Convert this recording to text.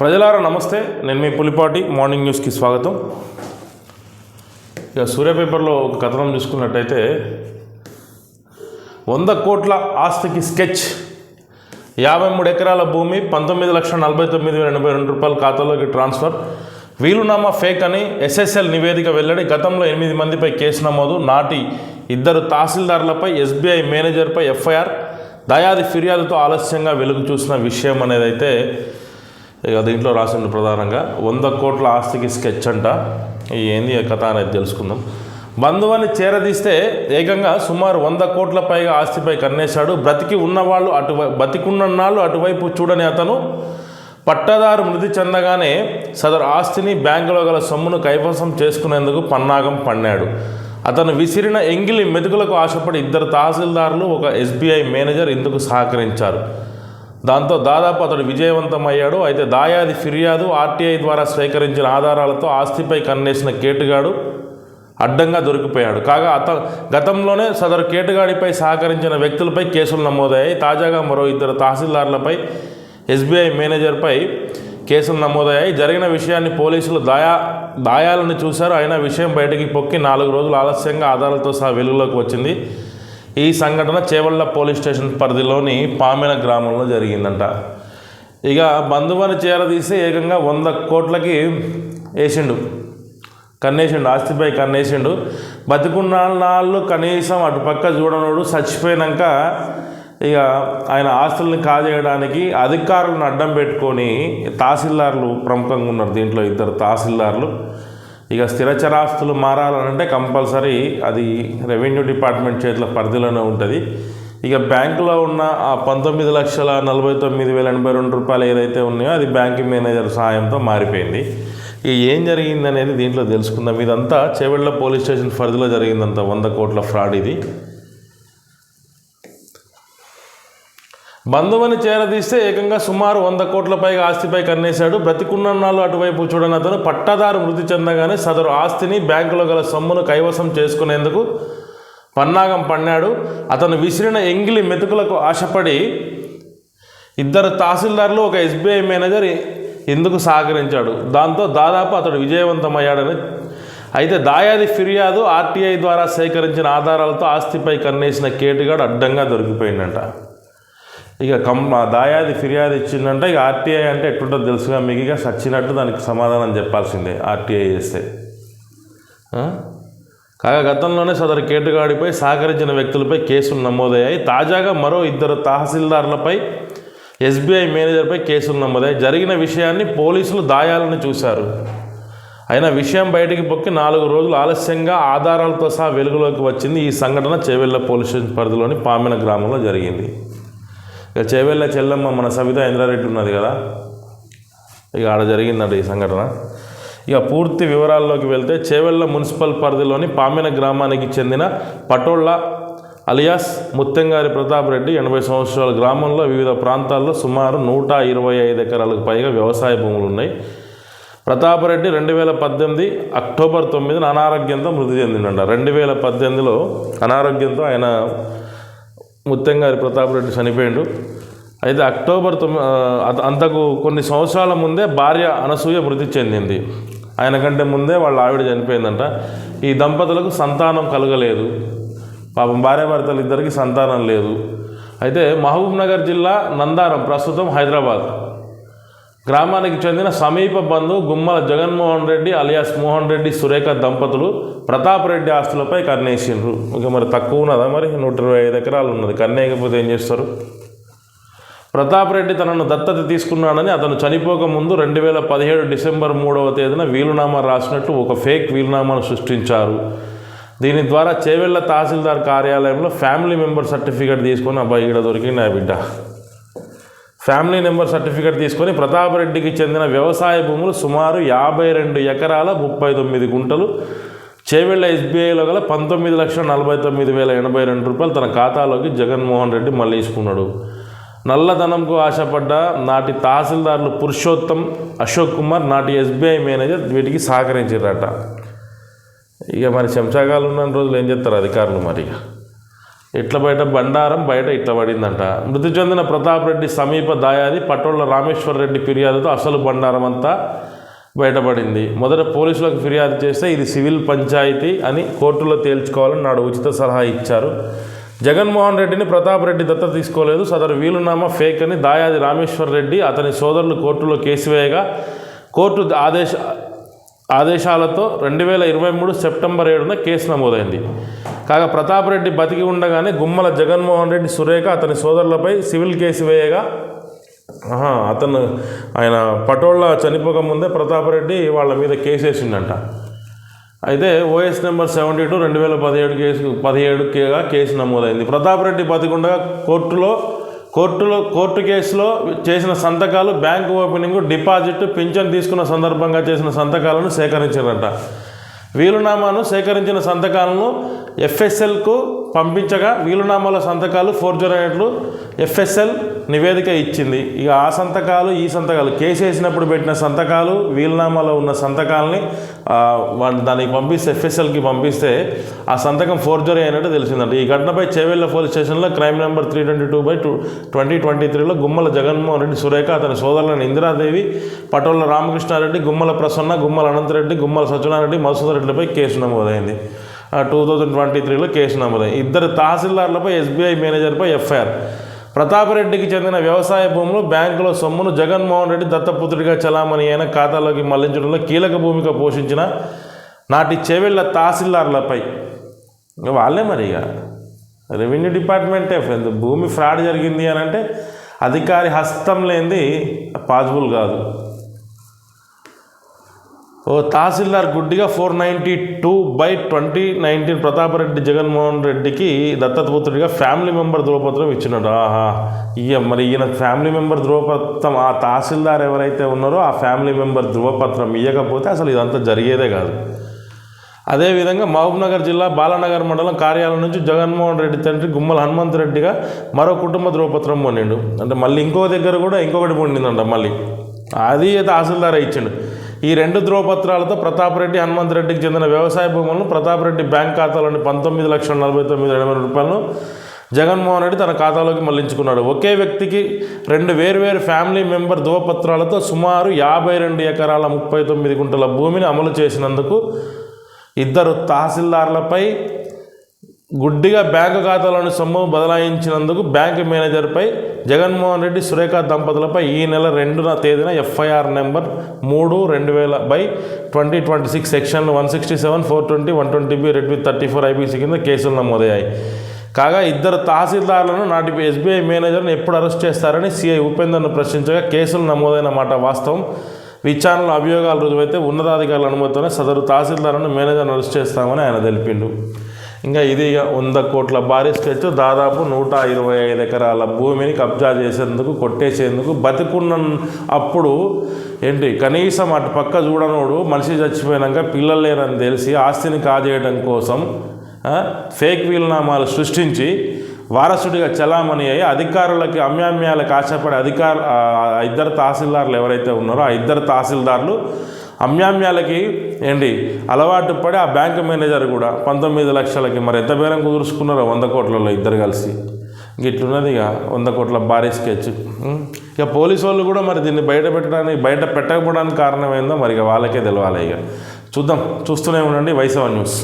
ప్రజలారా నమస్తే. నేను మీ పులిపాటి. మార్నింగ్ న్యూస్కి స్వాగతం. ఇక సూర్య పేపర్లో ఒక కథనం చూసుకున్నట్టయితే వంద కోట్ల ఆస్తికి స్కెచ్. యాభై మూడు ఎకరాల భూమి పంతొమ్మిది లక్షల నలభై తొమ్మిది వేల ఎనభై రెండు రూపాయల ఖాతాలోకి ట్రాన్స్ఫర్. వీలునామా ఫేక్ అని ఎస్ఎస్ఎల్ నివేదిక వెల్లడి గతంలో ఎనిమిది మందిపై కేసు నమోదు. నాటి ఇద్దరు తహసీల్దార్లపై ఎస్బీఐ మేనేజర్పై ఎఫ్ఐఆర్. దయాది ఫిర్యాదుతో ఆలస్యంగా వెలుగు చూసిన విషయం అనేది అయితే ఇక దీంట్లో రాసిండు ప్రధానంగా వంద కోట్ల ఆస్తికి స్కెచ్ అంట. ఏంది కథ అనేది తెలుసుకుందాం. బంధువుని చేరదీస్తే ఏకంగా సుమారు వంద కోట్ల పైగా ఆస్తిపై కన్నేశాడు. బ్రతికి ఉన్నవాళ్ళు అటువై బతికున్నన్నాళ్ళు అటువైపు చూడని అతను పట్టదారు మృతి చెందగానే సదరు ఆస్తిని బ్యాంకులో గల సొమ్మును కైవసం చేసుకునేందుకు పన్నాగం పన్నాడు. అతను విసిరిన ఎంగిలి మెతుకులకు ఆశపడి ఇద్దరు తహసీల్దారులు ఒక ఎస్బీఐ మేనేజర్ ఇందుకు సహకరించారు. దాంతో దాదాపు అతడు విజయవంతం అయ్యాడు అయితే దాయాది ఫిర్యాదు ఆర్టీఐ ద్వారా స్వీకరించిన ఆధారాలతో ఆస్తిపై కన్నేసిన కేటుగాడు అడ్డంగా దొరికిపోయాడు. కాగా అత గతంలోనే సదరు కేటుగాడిపై సహకరించిన వ్యక్తులపై కేసులు నమోదయ్యాయి. తాజాగా మరో ఇద్దరు తహసీల్దార్లపై ఎస్బీఐ మేనేజర్పై కేసులు నమోదయ్యాయి. జరిగిన విషయాన్ని పోలీసులు దాయా దాయాలను చూశారు. అయినా విషయం బయటికి పొక్కి నాలుగు రోజులు ఆలస్యంగా ఆధారాలతో సహా వెలుగులోకి వచ్చింది. ఈ సంఘటన చేవళ్ళ పోలీస్ స్టేషన్ పరిధిలోని పామెన గ్రామంలో జరిగిందంట. ఇక బంధువుని చేరదీసి ఏకంగా వంద కోట్లకి వేసిండు. కన్నేసిండు ఆస్తిపై కన్నేసిండు. బతికున్న నాళ్ళు కనీసం అటు పక్క చూడనోడు చచ్చిపోయినాక ఇక ఆయన ఆస్తుల్ని కాజేయడానికి అధికారులను అడ్డం పెట్టుకొని తహసీల్దార్లు ప్రముఖంగా ఉన్నారు దీంట్లో ఇద్దరు తహసీల్దార్లు. ఇక స్థిరచరాస్తులు మారాలనంటే కంపల్సరీ అది రెవెన్యూ డిపార్ట్మెంట్ చేతుల పరిధిలోనే ఉంటుంది. ఇక బ్యాంకులో ఉన్న ఆ పంతొమ్మిది లక్షల నలభై తొమ్మిది వేల ఎనభై రెండు రూపాయలు ఏదైతే ఉన్నాయో అది బ్యాంకింగ్ మేనేజర్ సహాయంతో మారిపోయింది. ఇక ఏం జరిగింది అనేది దీంట్లో తెలుసుకుందాం. ఇదంతా చేవెళ్ళ పోలీస్ స్టేషన్ పరిధిలో జరిగిందంత వంద కోట్ల ఫ్రాడ్ ఇది. బంధువుని చేరదీస్తే ఏకంగా సుమారు వంద కోట్ల పైగా ఆస్తిపై కన్నేశాడు. బ్రతికున్నన్నాళ్ళు అటువైపు చూడని అతను పట్టాదారు మృతి చెందగానే సదరు ఆస్తిని బ్యాంకులో గల సొమ్మును కైవసం చేసుకునేందుకు పన్నాగం పన్నాడు. అతను విసిరిన ఎంగిలి మెతుకులకు ఆశపడి ఇద్దరు తహసీల్దార్లు ఒక ఎస్బీఐ మేనేజర్ ఎందుకు సహకరించాడు? దాంతో దాదాపు అతడు విజయవంతమయ్యాడని. అయితే దాయాది ఫిర్యాదు ఆర్టీఐ ద్వారా సేకరించిన ఆధారాలతో ఆస్తిపై కన్నేసిన కేటుగాడు అడ్డంగా దొరికిపోయిందంట. ఇక కం దాయాది ఫిర్యాదు ఇచ్చిందంటే. ఇక ఆర్టీఐ అంటే ఎట్లుంటుందో తెలుసుగా. మీకు ఇక సచ్చినట్టు దానికి సమాధానం చెప్పాల్సిందే ఆర్టీఐ చేస్తే. కాగా గతంలోనే సదరు కేటుగాడిపై సహకరించిన వ్యక్తులపై కేసులు నమోదయ్యాయి. తాజాగా మరో ఇద్దరు తహసీల్దార్లపై ఎస్బీఐ మేనేజర్పై కేసులు నమోదయ్యాయి. జరిగిన విషయాన్ని పోలీసులు దాయాలని చూశారు. అయినా విషయం బయటికి పొక్కి నాలుగు రోజులు ఆలస్యంగా ఆధారాలతో సహా వెలుగులోకి వచ్చింది. ఈ సంఘటన చేవెళ్ళ పోలీస్ స్టేషన్ పరిధిలోని పామిన గ్రామంలో జరిగింది. ఇక చేవెళ్ళ చెల్లమ్మ మన సవిత ఇంద్రారెడ్డి ఉన్నది కదా. ఇక ఆడ జరిగిందంట ఈ సంఘటన. ఇక పూర్తి వివరాల్లోకి వెళ్తే చేవెళ్ళ మున్సిపల్ పరిధిలోని పామిన గ్రామానికి చెందిన పటోళ్ళ అలియాస్ ముత్తంగారి ప్రతాప్ రెడ్డి ఎనభై సంవత్సరాల గ్రామంలో వివిధ ప్రాంతాల్లో సుమారు నూట ఇరవై ఐదు ఎకరాలకు పైగా వ్యవసాయ భూములు ఉన్నాయి. ప్రతాపరెడ్డి రెండు వేల పద్దెనిమిది అక్టోబర్ తొమ్మిదిన అనారోగ్యంతో మృతి చెందిండ రెండు వేల పద్దెనిమిదిలో అనారోగ్యంతో ఆయన ముత్తంగారి ప్రతాప్ రెడ్డి చనిపోయిండు. అయితే అక్టోబర్ తొమ్మిది అంతకు కొన్ని సంవత్సరాల ముందే భార్య అనసూయ మృతి చెందింది. ఆయన కంటే ముందే వాళ్ళ ఆవిడ చనిపోయిందంట. ఈ దంపతులకు సంతానం కలగలేదు. పాపం భార్యాభర్తలు ఇద్దరికి సంతానం లేదు. అయితే మహబూబ్ నగర్ జిల్లా నందారం ప్రస్తుతం హైదరాబాద్. గ్రామానికి చెందిన సమీప బంధు గుమ్మల జగన్మోహన్ రెడ్డి అలియాస్ మోహన్ రెడ్డి సురేఖ దంపతులు ప్రతాప్ రెడ్డి ఆస్తులపై కన్నేసిండ్రు. ఇక మరి తక్కువ ఉన్నదా మరి? నూట ఇరవై ఐదు ఎకరాలు ఉన్నది. కన్నేయకపోతే ఏం చేస్తారు? ప్రతాప్ రెడ్డి తనను దత్తత తీసుకున్నాడని అతను చనిపోక ముందు రెండు వేల పదిహేడు డిసెంబర్ మూడవ తేదీన వీలునామా రాసినట్టు ఒక ఫేక్ వీలునామాను సృష్టించారు. దీని ద్వారా చేవెళ్ళ తహసీల్దార్ కార్యాలయంలో ఫ్యామిలీ మెంబర్ సర్టిఫికేట్ తీసుకొని అబ్బాయి ఇక్కడ దొరికింది నా బిడ్డ. ఫ్యామిలీ నెంబర్ సర్టిఫికేట్ తీసుకొని ప్రతాపరెడ్డికి చెందిన వ్యవసాయ భూములు సుమారు యాభై రెండు ఎకరాల ముప్పై తొమ్మిది గుంటలు. చేవెళ్ళ ఎస్బీఐలో గల పంతొమ్మిది లక్షల నలభై తొమ్మిది వేల ఎనభై రెండు రూపాయలు తన ఖాతాలోకి జగన్మోహన్ రెడ్డి మళ్ళీసుకున్నాడు నల్లధనంకు ఆశపడ్డ నాటి తహసీల్దారులు పురుషోత్తం అశోక్ కుమార్ నాటి ఎస్బీఐ మేనేజర్ వీటికి సహకరించారట. ఇక మరి చెంచాగాలు ఉన్న రోజులు ఏం చేస్తారు అధికారులు మరి? ఇక ఇట్ల బయట బండారం బయట ఇట్ల పడిందంట. మృతి చెందిన ప్రతాప్ రెడ్డి సమీప దాయాది పటోళ్ళ రామేశ్వర్ రెడ్డి ఫిర్యాదుతో అసలు బండారం అంతా బయటపడింది మొదట పోలీసులకు ఫిర్యాదు చేస్తే ఇది సివిల్ పంచాయతీ అని కోర్టులో తేల్చుకోవాలని నాడు ఉచిత సలహా ఇచ్చారు. జగన్మోహన్ రెడ్డిని ప్రతాప్ రెడ్డి దత్త తీసుకోలేదు. సదరు వీలునామా ఫేక్ అని దాయాది రామేశ్వర్ రెడ్డి అతని సోదరులు కోర్టులో కేసు వేయగా కోర్టు ఆదేశ ఆదేశాలతో రెండు వేల ఇరవై మూడు సెప్టెంబర్ ఏడున కేసు నమోదైంది. కాగా ప్రతాప్ రెడ్డి బతికి ఉండగానే గుమ్మల జగన్మోహన్ రెడ్డి సురేఖ అతని సోదరులపై సివిల్ కేసు వేయగా అతను ఆయన పటోళ్ళ చనిపోక ముందే వాళ్ళ మీద కేసు వేసిండంట అయితే ఓఎస్ నెంబర్ సెవెంటీ టూ రెండు వేల పదిహేడు కేసు పదిహేడు కేగా కేసు నమోదైంది. ప్రతాపరెడ్డి బతికుండగా కోర్టులో కోర్టులో కోర్టు కేసులో చేసిన సంతకాలు బ్యాంకు ఓపెనింగ్ డిపాజిట్ పింఛన్ తీసుకున్న సందర్భంగా చేసిన సంతకాలను సేకరించారంట వీలునామాను సేకరించిన సంతకాలను ఎఫ్ఎస్ఎల్కు పంపించగా వీలునామాల సంతకాలు ఫోర్జర్ అయినట్లు ఎఫ్ఎస్ఎల్ నివేదిక ఇచ్చింది. ఇక ఆ సంతకాలు ఈ సంతకాలు కేసు వేసినప్పుడు పెట్టిన సంతకాలు వీలునామాలో ఉన్న సంతకాలని దానికి పంపిస్తే ఎఫ్ఎస్ఎల్కి పంపిస్తే ఆ సంతకం ఫోర్జరీ అయినట్టు తెలిసిందంట. ఈ ఘటనపై చేవెళ్ళ పోలీస్ స్టేషన్లో crime number three twenty two by two twenty twenty త్రీలో గుమ్మల జగన్మోహన్ రెడ్డి సురేఖ అతని సోదరులను ఇందిరాదేవి పటోళ్ళ రామకృష్ణారెడ్డి గుమ్మల ప్రసన్న గుమ్మల అనంతరెడ్డి గుమ్మల సత్యనారాయణ మధుసూదన్ రెడ్డిపై కేసు నమోదైంది. టూ థౌజండ్ ట్వంటీ త్రీలో కేసు నమోదైంది. ఇద్దరు తహసీల్దార్లపై ఎస్బీఐ మేనేజర్పై ఎఫ్ఐఆర్. ప్రతాపరెడ్డికి చెందిన వ్యవసాయ భూములు బ్యాంకులో సొమ్మును జగన్మోహన్ రెడ్డి దత్తపుత్రుడిగా చలామణి అయిన ఖాతాలోకి మళ్ళించడంలో కీలక భూమిక పోషించిన నాటి చెవెళ్ళ తహసీల్దార్లపై. వాళ్ళే మరి ఇక. రెవెన్యూ డిపార్ట్మెంటే భూమి ఫ్రాడ్ జరిగింది అని అంటే అధికారి హస్తం లేనిది పాసిబుల్ కాదు. ఓ తహసీల్దార్ గుడ్డిగా four ninety two by twenty nineteen Pratapreddy Jaganmohan రెడ్డికి దత్తపుత్రుడిగా ఫ్యామిలీ మెంబర్ ధృవపత్రం ఇచ్చినాడు. ఆహా. ఇయ్య మరి ఈయన ఫ్యామిలీ మెంబర్ ధృవపత్రం ఆ తహసీల్దార్ ఎవరైతే ఉన్నారో ఆ ఫ్యామిలీ మెంబర్ ధ్రువపత్రం ఇవ్వకపోతే అసలు ఇదంతా జరిగేదే కాదు. అదేవిధంగా మహబూబ్నగర్ జిల్లా బాలానగర్ మండలం కార్యాలయం నుంచి జగన్మోహన్ రెడ్డి తండ్రి గుమ్మల హనుమంత్ రెడ్డిగా మరో కుటుంబ ధృవపత్రం పొందిండు. అంటే మళ్ళీ ఇంకో దగ్గర కూడా ఇంకొకటి పొందిందంట మళ్ళీ. అది తహసీల్దారే ఇచ్చిండు. ఈ రెండు ధ్రువపత్రాలతో ప్రతాప్ రెడ్డి చెందిన వ్యవసాయ భూములను ప్రతాపరెడ్డి బ్యాంక్ ఖాతాలోని పంతొమ్మిది లక్షల నలభై తొమ్మిది ఎనభై రూపాయలను జగన్మోహన్ రెడ్డి తన ఖాతాలోకి మళ్ళించుకున్నాడు. ఒకే వ్యక్తికి రెండు వేర్వేరు ఫ్యామిలీ మెంబర్ ధృవపత్రాలతో సుమారు యాభై రెండు ఎకరాల ముప్పై తొమ్మిది గుంటల భూమిని అమలు చేసినందుకు ఇద్దరు తహసీల్దార్లపై గుడ్డిగా బ్యాంకు ఖాతాలోని సొమ్ము బదలాయించినందుకు బ్యాంకు మేనేజర్పై జగన్మోహన్ రెడ్డి సురేఖ దంపతులపై ఈ నెల రెండున తేదీన ఎఫ్ఐఆర్ నెంబర్ మూడు రెండు వేల by twenty twenty six section one sixty seven four twenty one twenty B read with thirty four IBC కింద కేసులు నమోదయ్యాయి. కాగా ఇద్దరు తహసీల్దారులను నాటి ఎస్బీఐ మేనేజర్ను ఎప్పుడు అరెస్ట్ చేస్తారని సిఐ ఉపేందర్ను ప్రశ్నించగా కేసులు నమోదైన మాట వాస్తవం. విచారణలో అభియోగాలు రుజువైతే ఉన్నతాధికారుల అనుమతితోనే సదరు తహసీల్దారులను మేనేజర్ను అరెస్ట్ చేస్తామని ఆయన తెలిపిండు. ఇంకా ఇది వంద కోట్ల భారీ స్కెచ్ దాదాపు నూట ఇరవై ఐదు ఎకరాల భూమిని కబ్జా చేసేందుకు కొట్టేసేందుకు బతికున్న అప్పుడు ఏంటి కనీసం అటు పక్క చూడనోడు మనిషి చచ్చిపోయినాక పిల్లలు లేరని తెలిసి ఆస్తిని కాజేయడం కోసం ఫేక్ వీలునామాలు సృష్టించి వారసుడిగా చలామణి అయ్యి అధికారులకి అమ్యామ్యాలకు ఆశపడే అధికారు ఇద్దరు తహసీల్దార్లు ఎవరైతే ఉన్నారో ఆ ఇద్దరు తహసీల్దారులు అమ్యామ్యాలకి ఏంటి అలవాటు పడి ఆ బ్యాంక్ మేనేజర్ కూడా పంతొమ్మిది లక్షలకి మరి ఎంత బేరం కుదుర్చుకున్నారో వంద కోట్లలో ఇద్దరు కలిసి. గిట్లున్నది ఇక వంద కోట్ల భారీ స్కెచ్. ఇక పోలీసు వాళ్ళు కూడా మరి దీన్ని బయట పెట్టడానికి బయట పెట్టకపోవడానికి కారణం ఏందో మరి ఇక వాళ్ళకే తెలవాలి ఇక. చూద్దాం చూస్తూనే ఉండండి వైసవ న్యూస్.